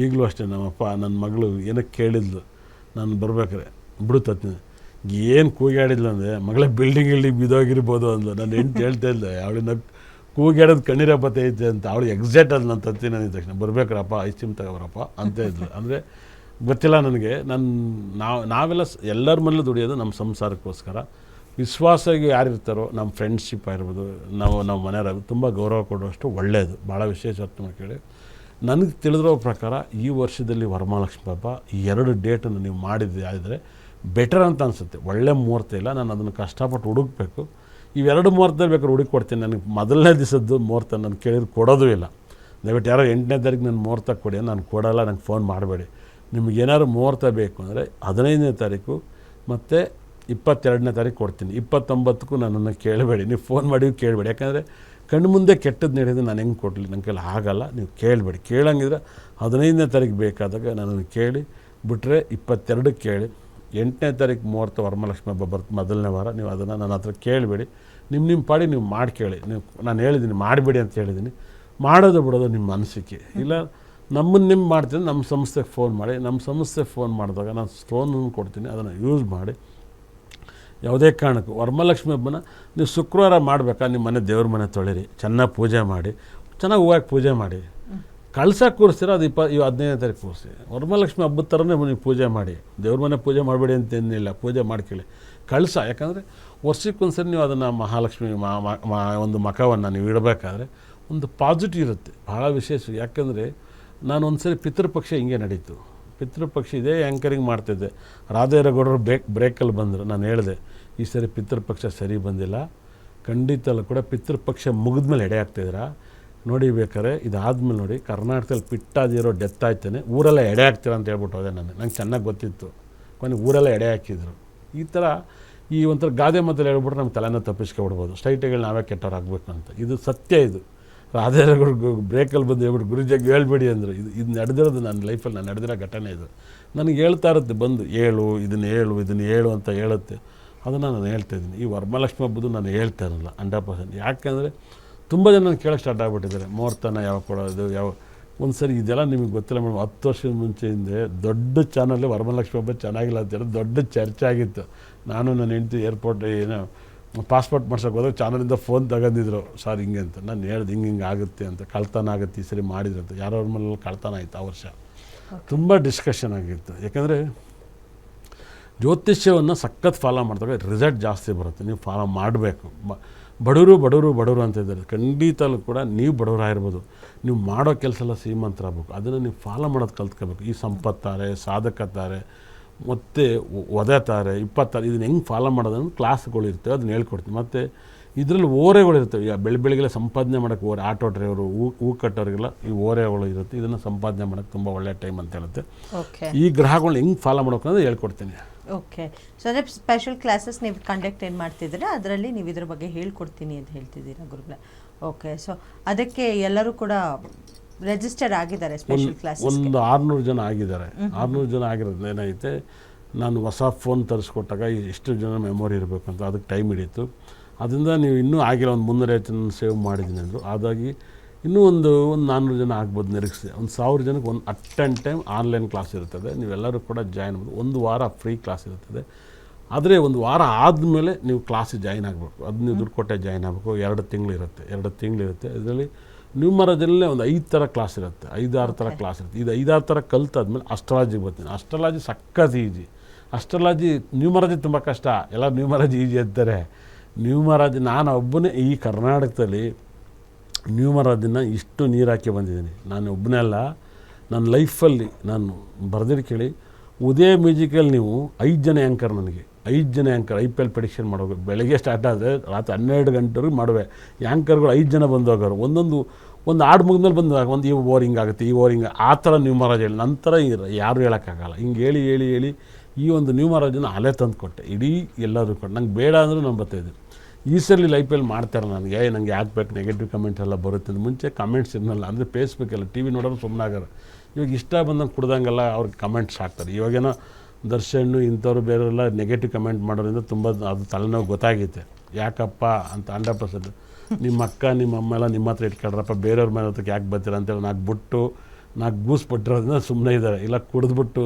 ಈಗಲೂ ಅಷ್ಟೇ ನಮ್ಮಪ್ಪ ನನ್ನ ಮಗಳು ಏನಕ್ಕೆ ಕೇಳಿದ್ಲು. ನಾನು ಬರ್ಬೇಕಾರೆ ತತ್ತಿನ ಏನು ಕೂಗಾಡಿದ್ಲು ಅಂದರೆ, ಮಗಳೇ ಬಿಲ್ಡಿಂಗ್ ಗಿಲ್ಡಿಂಗ್ ಬಿದ್ದೋಗಿರ್ಬೋದು ಅಂದ್ಲು. ನಾನು ಹೆಂಡ್ತಿ ಹೇಳ್ತಾ ಇದ್ದೆ ನಗ್ ಕೂಗಾಡೋದು ಕಣ್ಣೀರ ಬತ್ತೈತೆ ಅಂತ. ಅವಳು ಎಕ್ಸಾಕ್ಟ್ ಅದು ನನ್ನ ತತ್ತಿ ನನಗೆ ತಕ್ಷಣ. ಬರ್ಬೇಕ್ರಪ್ಪ ಐಸ್ ಕ್ರೀಮ್ ತಗೋರಪ್ಪ ಅಂತ ಇದ್ಲು. ಅಂದರೆ ಗೊತ್ತಿಲ್ಲ ನನಗೆ. ನನ್ನ ನಾವು, ನಾವೆಲ್ಲ ಎಲ್ಲರ ಮನೇಲೂ ದುಡಿಯೋದು ನಮ್ಮ ಸಂಸಾರಕ್ಕೋಸ್ಕರ. ವಿಶ್ವಾಸವಾಗಿ ಯಾರಿರ್ತಾರೋ ನಮ್ಮ ಫ್ರೆಂಡ್ಶಿಪ್ ಆಗಿರ್ಬೋದು, ನಾವು, ನಮ್ಮ ಮನೆಯವ್ರಾಗ ತುಂಬ ಗೌರವ ಕೊಡುವಷ್ಟು ಒಳ್ಳೆಯದು ಭಾಳ ವಿಶೇಷ ಅರ್ಥ ಮಾಡ್ಕೊಳ್ಳಿ ನನಗೆ ತಿಳಿದಿರೋ ಪ್ರಕಾರ ಈ ವರ್ಷದಲ್ಲಿ ವರಮಹಾಲಕ್ಷ್ಮಿ ಹಬ್ಬ ಈ ಎರಡು ಡೇಟನ್ನು ನೀವು ಮಾಡಿದ್ದೆ ಆದರೆ ಬೆಟರ್ ಅಂತ ಅನಿಸುತ್ತೆ. ಒಳ್ಳೆ ಮುಹೂರ್ತ ಇಲ್ಲ, ನಾನು ಅದನ್ನು ಕಷ್ಟಪಟ್ಟು ಹುಡುಕಬೇಕು. ಇವೆರಡು ಮುಹೂರ್ತದಲ್ಲಿ ಬೇಕಾದ್ರೆ ಹುಡುಕಿ ಕೊಡ್ತೀನಿ ನನಗೆ ಮೊದಲನೇ ದಿವಸದ್ದು ಮುಹೂರ್ತ ನಾನು ಕೇಳಿದ್ರು ಕೊಡೋದು ಇಲ್ಲ. ದಯವಿಟ್ಟು ಯಾರೋ ಎಂಟನೇ ತಾರೀಕು ನನ್ನ ಮುಹೂರ್ತ ಕೊಡಿ ನಾನು ಕೊಡೋಲ್ಲ, ನಂಗೆ ಫೋನ್ ಮಾಡಬೇಡಿ. ನಿಮ್ಗೆ ಏನಾದ್ರು ಮುಹೂರ್ತ ಬೇಕು ಅಂದರೆ ಹದಿನೈದನೇ ತಾರೀಕು ಮತ್ತು ಇಪ್ಪತ್ತೆರಡನೇ ತಾರೀಕು ಕೊಡ್ತೀನಿ. ಇಪ್ಪತ್ತೊಂಬತ್ತಕ್ಕೂ ನನ್ನನ್ನು ಕೇಳಬೇಡಿ. ನೀವು ಫೋನ್ ಮಾಡಿ ಕೇಳಬೇಡಿ. ಯಾಕಂದರೆ ಕಣ್ಣು ಮುಂದೆ ಕೆಟ್ಟದ್ದು ನಡೆಯೋದು ನಾನು ಹೆಂಗೆ ಕೊಡಲಿ? ನನ್ನ ಕೈಲಿ ಆಗಲ್ಲ. ನೀವು ಕೇಳಬೇಡಿ. ಕೇಳಂಗಿದ್ರೆ ಹದಿನೈದನೇ ತಾರೀಕು ಬೇಕಾದಾಗ ನನಗೆ ಕೇಳಿ ಬಿಟ್ಟರೆ ಇಪ್ಪತ್ತೆರಡಕ್ಕೆ ಕೇಳಿ. ಎಂಟನೇ ತಾರೀಕು ಮೂವತ್ತು ವರಮಲಕ್ಷ್ಮಿ ಹಬ್ಬ ಬರ್ತ ಮೊದಲನೇ ವಾರ. ನೀವು ಅದನ್ನು ನನ್ನ ಹತ್ರ ಕೇಳಬೇಡಿ. ನಿಮ್ಮ ನಿಮ್ಮ ಪಾಡಿ ನೀವು ಮಾಡಿ ಕೇಳಿ ನೀವು ನಾನು ಹೇಳಿದ್ದೀನಿ, ಮಾಡಬೇಡಿ ಅಂತ ಹೇಳಿದ್ದೀನಿ. ಮಾಡೋದು ಬಿಡೋದು ನಿಮ್ಮ ಮನಸ್ಸಿಗೆ ಇಲ್ಲ ನಮ್ಮನ್ನು ನಿಮ್ಮ ಮಾಡ್ತೀನಿ ನಮ್ಮ ಸಂಸ್ಥೆಗೆ ಫೋನ್ ಮಾಡಿ. ನಮ್ಮ ಸಂಸ್ಥೆಗೆ ಫೋನ್ ಮಾಡಿದಾಗ ನಾನು ಸ್ಟೋನನ್ನು ಕೊಡ್ತೀನಿ, ಅದನ್ನು ಯೂಸ್ ಮಾಡಿ. ಯಾವುದೇ ಕಾರಣಕ್ಕೂ. ವರಮಹಾಲಕ್ಷ್ಮಿ ಹಬ್ಬನ ನೀವು ಶುಕ್ರವಾರ ಮಾಡಬೇಕಾ? ನಿಮ್ಮ ಮನೆ ದೇವ್ರ ಮನೆ ತೊಳಿರಿ. ಚೆನ್ನಾಗಿ ಪೂಜೆ ಮಾಡಿ. ಚೆನ್ನಾಗಿ ಹೂವಾಗಿ ಪೂಜೆ ಮಾಡಿ. ಕಳಸ ಕೂರಿಸ್ತೀರ? ಅದು ಇಪ್ಪ ಇವು ಹದಿನೈದನೇ ತಾರೀಕು ಕೂರಿಸಿ. ವರಮಹಾಲಕ್ಷ್ಮಿ ಹಬ್ಬದ ಥರನೇ ನೀವು ಪೂಜೆ ಮಾಡಿ. ದೇವ್ರ ಮನೆ ಪೂಜೆ ಮಾಡಬೇಡಿ ಅಂತ ಏನಿಲ್ಲ. ಪೂಜೆ ಮಾಡ್ಕೊಳ್ಳಿ. ಕಳಸ, ಯಾಕಂದರೆ ವರ್ಷಕ್ಕೊಂದ್ಸರಿ ನೀವು ಅದನ್ನು ಮಹಾಲಕ್ಷ್ಮಿ ಮಾ ಒಂದು ಮಖವನ್ನು ನೀವು ಇಡಬೇಕಾದ್ರೆ ಒಂದು ಪಾಸಿಟಿವ್ ಇರುತ್ತೆ. ಭಾಳ ವಿಶೇಷ. ಯಾಕಂದರೆ ನಾನು ಒಂದ್ಸರಿ ಪಿತೃಪಕ್ಷ ಹಿಂಗೆ ನಡೀತು. ಪಿತೃಪಕ್ಷ ಇದೇ ಆ್ಯಂಕರಿಂಗ್ ಮಾಡ್ತಿದ್ದೆ. ರಾಧೇರಗೌಡರು ಬ್ರೇಕ್ ಬ್ರೇಕಲ್ಲಿ ಬಂದರು. ನಾನು ಹೇಳಿದೆ, ಈ ಸರಿ ಪಿತೃಪಕ್ಷ ಸರಿ ಬಂದಿಲ್ಲ. ಖಂಡಿತಲ್ಲೂ ಕೂಡ ಪಿತೃಪಕ್ಷ ಮುಗಿದ್ಮೇಲೆ ಎಡೆ ಆಗ್ತಿದ್ದೀರಾ ನೋಡಿ ಬೇಕಾದ್ರೆ, ಇದಾದ್ಮೇಲೆ ನೋಡಿ, ಕರ್ನಾಟಕದಲ್ಲಿ ಪಿಟ್ಟಾದಿರೋ ಡೆತ್ ಆಯ್ತಾನೆ. ಊರೆಲ್ಲ ಎಡೆ ಹಾಕ್ತೀರ ಅಂತ ಹೇಳ್ಬಿಟ್ಟು ಹೋದೆ ನಾನು. ನಂಗೆ ಚೆನ್ನಾಗಿ ಗೊತ್ತಿತ್ತು. ಕೊನೆ ಊರೆಲ್ಲ ಎಡೆ ಹಾಕಿದ್ರು. ಈ ಥರ ಈ ಒಂಥರ ಗಾದೆ ಮಾತಲ್ಲಿ ಹೇಳ್ಬಿಟ್ರೆ ನಮ್ಮ ತಲೆನ ತಪ್ಪಿಸ್ಕೊಬಿಡ್ಬೋದು. ಸ್ಟೈಟ್ಗಳು ನಾವೇ ಕೆಟ್ಟವ್ರಾಗಬೇಕು ಅಂತ. ಇದು ಸತ್ಯ ಇದು. ರಾಧೇರಗಳು ಬ್ರೇಕಲ್ಲಿ ಬಂದು ಹೇಳ್ಬಿಟ್ಟು ಗುರುಜಿಗೆ ಹೇಳ್ಬೇಡಿ ಅಂದರು. ಇದು ಇದು ನಡೆದಿರೋದು ನನ್ನ ಲೈಫಲ್ಲಿ ನಾನು ನಡೆದಿರೋ ಘಟನೆ ಇದು. ನನಗೆ ಹೇಳ್ತಾ ಇರುತ್ತೆ, ಬಂದು ಹೇಳು, ಇದನ್ನು ಹೇಳು ಇದನ್ನು ಹೇಳು ಅಂತ ಹೇಳುತ್ತೆ. ಅದನ್ನು ನಾನು ಹೇಳ್ತಾ ಇದ್ದೀನಿ. ಈ ವರಮಹಾಲಕ್ಷ್ಮಿ ಹಬ್ಬದ್ದು ನಾನು ಹೇಳ್ತಾ ಇರಲ್ಲ, ಹಂಡ್ರೆಡ್ ಪರ್ಸೆಂಟ್. ಯಾಕೆಂದರೆ ತುಂಬ ಜನ ನಾನು ಕೇಳೋಕ್ಕೆ ಸ್ಟಾರ್ಟ್ ಆಗಿಬಿಟ್ಟಿದ್ದಾರೆ. ಮೂರ್ತನ ಯಾವ ಕೊಡೋದು ಯಾವ ಒಂದು ಸರಿ ಇದೆಲ್ಲ ನಿಮಗೆ ಗೊತ್ತಿಲ್ಲ ಮೇಡಮ್, ಹತ್ತು ವರ್ಷದ ಮುಂಚೆ ಹಿಂದೆ ದೊಡ್ಡ ಚಾನಲ್ ವರಮಹಾಲಕ್ಷ್ಮಿ ಹಬ್ಬ ಚೆನ್ನಾಗಿಲ್ಲ ಅಂತ ಹೇಳಿ ದೊಡ್ಡ ಚರ್ಚೆ ಆಗಿತ್ತು. ನಾನು ನನ್ನ ಹೆಂಡತಿ ಏರ್ಪೋರ್ಟ್ ಏನೋ ಪಾಸ್ಪೋರ್ಟ್ ಮಾಡ್ಸೋಕೆ ಹೋದಾಗ ಚಾನಲಿಂದ ಫೋನ್ ತಗೊಂಡಿದ್ರು ಸರ್ ಹಿಂಗೆ ಅಂತ. ನಾನು ಹೇಳ್ದೆ ಹಿಂಗೆ ಹಿಂಗೆ ಆಗುತ್ತೆ ಅಂತ. ಕಳ್ತನ ಆಗುತ್ತೆ ಈ ಸರಿ ಮಾಡಿದ್ರು ಅಂತ. ಯಾರೋ ಮನೇಲಿ ಕಳ್ತನ ಆಯಿತು ಆ ವರ್ಷ. ತುಂಬ ಡಿಸ್ಕಷನ್ ಆಗಿತ್ತು. ಯಾಕಂದರೆ ಜ್ಯೋತಿಷ್ಯವನ್ನು ಸಖತ್ ಫಾಲೋ ಮಾಡಿದಾಗ ರಿಸಲ್ಟ್ ಜಾಸ್ತಿ ಬರುತ್ತೆ. ನೀವು ಫಾಲೋ ಮಾಡಬೇಕು. ಬಡವರು ಬಡವರು ಬಡವರು ಅಂತ ಇದ್ದಾರೆ. ಖಂಡಿತಲ್ಲೂ ಕೂಡ ನೀವು ಬಡವರಾಗಿರ್ಬೋದು. ನೀವು ಮಾಡೋ ಕೆಲಸ ಎಲ್ಲ ಶ್ರೀಮಂತರಾಗಬೇಕು. ಅದನ್ನು ನೀವು ಫಾಲೋ ಮಾಡೋದು ಕಲ್ತ್ಕೋಬೇಕು. ಈ ಸಂಪತ್ತಾರೆ ಸಾಧಕತ್ತಾರೆ ಮತ್ತು ಒದೆತಾರೆ ಇಪ್ಪತ್ತಾರು ಇದನ್ನ ಹೆಂಗೆ ಫಾಲೋ ಮಾಡೋದನ್ನು ಕ್ಲಾಸ್ಗಳು ಇರ್ತವೆ ಅದನ್ನ ಹೇಳ್ಕೊಡ್ತೀನಿ. ಮತ್ತು ಇದರಲ್ಲಿ ಓರೆಗಳು ಇರ್ತವೆ. ಈಗ ಬೆಳ ಬೆಳಗ್ಗೆ ಸಂಪಾದನೆ ಮಾಡೋಕ್ಕೆ ಓರೆ ಆಟೋ ಡ್ರೈವರು ಹೂ ಹೂ ಕಟ್ಟೋರಿಗೆಲ್ಲ ಈ ಓರೆಗಳು ಇರುತ್ತೆ. ಇದನ್ನು ಸಂಪಾದನೆ ಮಾಡೋಕ್ಕೆ ತುಂಬ ಒಳ್ಳೆಯ ಟೈಮ್ ಅಂತ ಹೇಳುತ್ತೆ. ಓಕೆ ಈ ಗ್ರಹಗಳನ್ನ ಹೆಂಗೆ ಫಾಲೋ ಮಾಡೋಕೆ ಹೇಳ್ಕೊಡ್ತೀನಿ. ಓಕೆ ಸೊ ಅಂದರೆ ಸ್ಪೆಷಲ್ ಕ್ಲಾಸಸ್ ನೀವು ಕಂಡಕ್ಟ್ ಏನು ಮಾಡ್ತಿದ್ರೆ ಅದರಲ್ಲಿ ನೀವು ಇದ್ರ ಬಗ್ಗೆ ಹೇಳ್ಕೊಡ್ತೀನಿ ಅಂತ ಹೇಳ್ತಿದ್ದೀರಾ ಗುರುಗಳ? ಓಕೆ ಸೊ ಅದಕ್ಕೆ ಎಲ್ಲರೂ ಕೂಡ ರಿಜಿಸ್ಟರ್ ಆಗಿದ್ದಾರೆ ಸ್ಪೆಷಲ್ ಒಂದು ಆರುನೂರು ಜನ ಆಗಿದ್ದಾರೆ. ಆರುನೂರು ಜನ ಆಗಿರೋದು ಏನೈತೆ ನಾನು ಹೊಸ ಫೋನ್ ತರಿಸ್ಕೊಟ್ಟಾಗ ಎಷ್ಟು ಜನ ಮೆಮೊರಿ ಇರಬೇಕು ಅಂತ ಅದಕ್ಕೆ ಟೈಮ್ ಹಿಡಿಯಿತು ಅದರಿಂದ ನೀವು ಇನ್ನೂ ಆಗಿಲ್ಲ ಒಂದು ಮುನ್ನೂರೈವತ್ತು ಜನ ಸೇವ್ ಮಾಡಿದ್ದೀನಿ ಅಂದರು. ಹಾಗಾಗಿ ಇನ್ನೂ ಒಂದು ಒಂದು ನಾನ್ನೂರು ಜನ ಆಗ್ಬೋದು ನಿರೀಕ್ಷೆ. ಒಂದು ಸಾವಿರ ಜನಕ್ಕೆ ಒಂದು at and time online class ಇರ್ತದೆ. ನೀವೆಲ್ಲರೂ ಕೂಡ ಜಾಯ್ನ್ ಆಗ್ಬೋದು. ಒಂದು ವಾರ ಫ್ರೀ ಕ್ಲಾಸ್ ಇರ್ತದೆ. ಆದರೆ ಒಂದು ವಾರ ಆದಮೇಲೆ ನೀವು ಕ್ಲಾಸಿಗೆ ಜಾಯ್ನ್ ಆಗಬೇಕು. ಅದು ನೀವು ದುಡ್ಡು ಕೊಟ್ಟೆ ಜಾಯ್ನ್ ಆಗಬೇಕು. ಎರಡು ತಿಂಗಳು ಇರುತ್ತೆ. ಎರಡು ತಿಂಗಳು ಇರುತ್ತೆ. ಇದರಲ್ಲಿ ನ್ಯೂಮರದಲ್ಲೇ ಒಂದು ಐದು ಥರ ಕ್ಲಾಸ್ ಇರುತ್ತೆ ಐದಾರು ಥರ ಕ್ಲಾಸ್ ಇರುತ್ತೆ. ಇದು ಐದಾರು ಥರ ಕಲ್ತಾದ್ಮೇಲೆ ಅಸ್ಟ್ರಾಲಜಿಗೆ ಬರ್ತೀನಿ. ಅಸ್ಟ್ರಾಲಜಿ ಸಖತ್ ಈಜಿ ಅಸ್ಟ್ರಾಲಜಿ ನ್ಯೂಮರಾಜಿ ತುಂಬ ಕಷ್ಟ. ಎಲ್ಲ ನ್ಯೂಮರಾಜಿ ಈಜಿ ಅಂತಾರೆ. ನ್ಯೂಮರಾಜಿ ನಾನು ಒಬ್ಬನೇ ಈ ಕರ್ನಾಟಕದಲ್ಲಿ ನ್ಯೂಮರಾಜಿನ ಇಷ್ಟು ನೀರು ಹಾಕಿ ಬಂದಿದ್ದೀನಿ. ನಾನು ಒಬ್ಬನೇ ಅಲ್ಲ. ನನ್ನ ಲೈಫಲ್ಲಿ ನಾನು ಬರೆದಿಟ್ಟು ಕೇಳಿ ಉದಯ ಮ್ಯೂಸಿಕಲ್ಲಿ ನೀವು ಐದು ಜನ ಆ್ಯಂಕರ್ ನನಗೆ. ಐದು ಜನ anchor I P L prediction ಮಾಡೋದು ಬೆಳಗ್ಗೆ ಸ್ಟಾರ್ಟ್ ಆದರೆ ರಾತ್ರಿ ಹನ್ನೆರಡು ಗಂಟೆವರೆಗೆ ಮಾಡುವೆ. ಆ್ಯಂಕರ್ಗಳು ಐದು ಜನ ಬಂದು ಹೋಗೋರು ಒಂದೊಂದು, ಒಂದು ಆಡು ಮುಗಿದ್ಮೇಲೆ ಬಂದಾಗ ಒಂದು ಈ ಓವರ್ ಹಿಂಗೆ ಆಗುತ್ತೆ, ಈ ಓವರ್ ಹಿಂಗೆ ಆ ಥರ ನ್ಯೂ ಮಹಾರಾಜ್ ಹೇಳಿ. ನಂತರ ಯಾರು ಹೇಳೋಕ್ಕಾಗಲ್ಲ. ಹಿಂಗೆ ಹೇಳಿ ಹೇಳಿ ಹೇಳಿ ಈ ಒಂದು ನ್ಯೂ ಮಹಾರಾಜನ ಅಲೆ ತಂದು ಕೊಟ್ಟೆ. ಇಡೀ ಎಲ್ಲರೂ ಕೊಟ್ಟು ನಂಗೆ ಬೇಡ ಅಂದರೂ ನಾನು ಬರ್ತಾಯಿದ್ದೆ ಈ ಸಲ ಲೈಫಲ್ಲಿ ಮಾಡ್ತಾರೆ ನನಗೆ. ಏ, ನಂಗೆ ಯಾಕೆ ಬೇಕು? ನೆಗೆಟಿವ್ ಕಮೆಂಟ್ಸ್ ಎಲ್ಲ ಬರುತ್ತೆ ಮುಂಚೆ ಕಮೆಂಟ್ಸ್ ಇರಲಿಲ್ಲ ಅಂದರೆ ಫೇಸ್ಬುಕ್ ಎಲ್ಲ ಟಿ ವಿ ನೋಡೋರು ಸುಮ್ಮನಾಗಾರ ಇವಾಗ ಇಷ್ಟ ಬಂದಂಗೆ ಕುಡ್ದಂಗೆಲ್ಲ ಅವ್ರಿಗೆ ಕಮೆಂಟ್ಸ್ ಹಾಕ್ತಾರೆ. ಇವಾಗೇನೋ ದರ್ಶನ್ ಇಂಥವ್ರು ಬೇರೆಲ್ಲ ನೆಗೆಟಿವ್ ಕಮೆಂಟ್ ಮಾಡೋದ್ರಿಂದ ತುಂಬ ಅದು ತಲೆನೋವು ಗೊತ್ತಾಗೈತೆ. ಯಾಕಪ್ಪ ಅಂತ ಹಂಡ್ರೆಡ್ ಪರ್ಸೆಂಟ್ ನಿಮ್ಮ ಅಕ್ಕ, ನಿಮ್ಮ ಅಮ್ಮ ಎಲ್ಲ ನಿಮ್ಮ ಹತ್ರ ಇಟ್ಕೊಳ್ರಪ್ಪ, ಬೇರೆಯವ್ರ ಮೇಲೆ ಹತ್ರಕ್ಕೆ ಯಾಕೆ ಬರ್ತೀರ ಅಂತೇಳಿ ನಾಲ್ಕು ಬಿಟ್ಟು ನಾಲ್ಕು ಗೂಸ್ ಪಟ್ಟಿರೋದ್ರಿಂದ ಸುಮ್ಮನೆ ಇದ್ದಾರೆ. ಇಲ್ಲ ಕುಡಿದ್ಬಿಟ್ಟು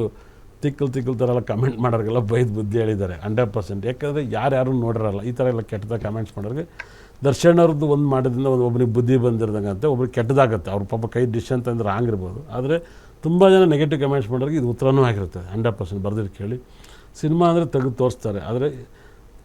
ತಿಕ್ಕಲ್ ತಿಕ್ಕಲ್ ಥರ ಎಲ್ಲ ಕಮೆಂಟ್ ಮಾಡೋರಿಗೆಲ್ಲ ಬೈದು ಬುದ್ಧಿ ಹೇಳಿದ್ದಾರೆ ಹಂಡ್ರೆಡ್ ಪರ್ಸೆಂಟ್ ಯಾಕಂದರೆ ಯಾರ್ಯಾರು ನೋಡಿರಲ್ಲ, ಈ ಥರ ಎಲ್ಲ ಕೆಟ್ಟದಾಗ ಕಮೆಂಟ್ಸ್ ಮಾಡೋರಿಗೆ ದರ್ಶನ್ ಅವ್ರದ್ದು ಒಂದು ಮಾಡೋದ್ರಿಂದ ಒಂದು ಒಬ್ಬನಿಗೆ ಬುದ್ಧಿ ಬಂದಿರೋದಂಗೆ ಅಂತ ಒಬ್ರಿಗೆ ಕೆಟ್ಟದಾಗುತ್ತೆ. ಅವ್ರ ಪಾಪ ಕೈ ಡಿಶ್ ಅಂತಂದ್ರೆ ಇರ್ಬೋದು ಆದರೆ ತುಂಬ ಜನ ನೆಗೆಟಿವ್ ಕಮೆಂಟ್ಸ್ ಮಾಡೋರಿಗೆ ಇದು ಉತ್ತರನೂ ಆಗಿರುತ್ತೆ. ಹಂಡ್ರೆಡ್ ಪರ್ಸೆಂಟ್ ಬರ್ದಿದ್ದು ಕೇಳಿ. ಸಿನಿಮಾ ಅಂದರೆ ತೆಗೆದು ತೋರಿಸ್ತಾರೆ. ಆದರೆ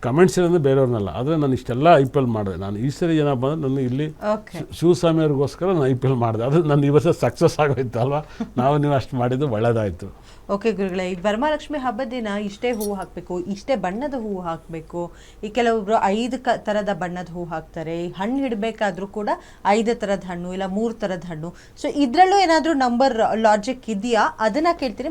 ಕಮೆಂಟ್ಸ್ ಏನಂದ್ರೆ ಬೇರೆಯವ್ರನ್ನಲ್ಲ. ಆದರೆ ನಾನು ಇಷ್ಟೆಲ್ಲ ಐ ಪಿ ಎಲ್ ಮಾಡಿದೆ. ನಾನು ಈ ಸರಿ ಏನಪ್ಪ ಅಂದ್ರೆ ನಾನು ಇಲ್ಲಿ ಓಕೆ ಶಿ- ಶಿವಸ್ವಾಮಿ ಅವ್ರಿಗೋಸ್ಕರ ನಾನು ಐ ಪಿ ಎಲ್ ಮಾಡಿದೆ. ಅದು ನನ್ನ ಈ ವರ್ಷ ಸಕ್ಸಸ್ ಆಗೋಯ್ತು ಅಲ್ವಾ? ನಾವು ನೀವು ಅಷ್ಟು ಮಾಡಿದ್ದು ಒಳ್ಳೇದಾಯಿತು. ಓಕೆ ಗುರುಗಳೇ ಈ ವರಮಹಾಲಕ್ಷ್ಮಿ ಹಬ್ಬದ ದಿನ ಇಷ್ಟೇ ಹೂವು ಹಾಕಬೇಕು ಇಷ್ಟೇ ಬಣ್ಣದ ಹೂವು ಹಾಕಬೇಕು. ಈ ಕೆಲವೊಬ್ಬರು ಐದು ಕ ಥರದ ಬಣ್ಣದ ಹೂವು ಹಾಕ್ತಾರೆ. ಈ ಹಣ್ಣು ಇಡಬೇಕಾದ್ರೂ ಕೂಡ ಐದು ಥರದ ಹಣ್ಣು ಇಲ್ಲ ಮೂರು ಥರದ ಹಣ್ಣು. ಸೊ ಇದರಲ್ಲೂ ಏನಾದರೂ ನಂಬರ್ ಲಾಜಿಕ್ ಇದೆಯಾ? ಅದನ್ನು ಕೇಳ್ತೀನಿ.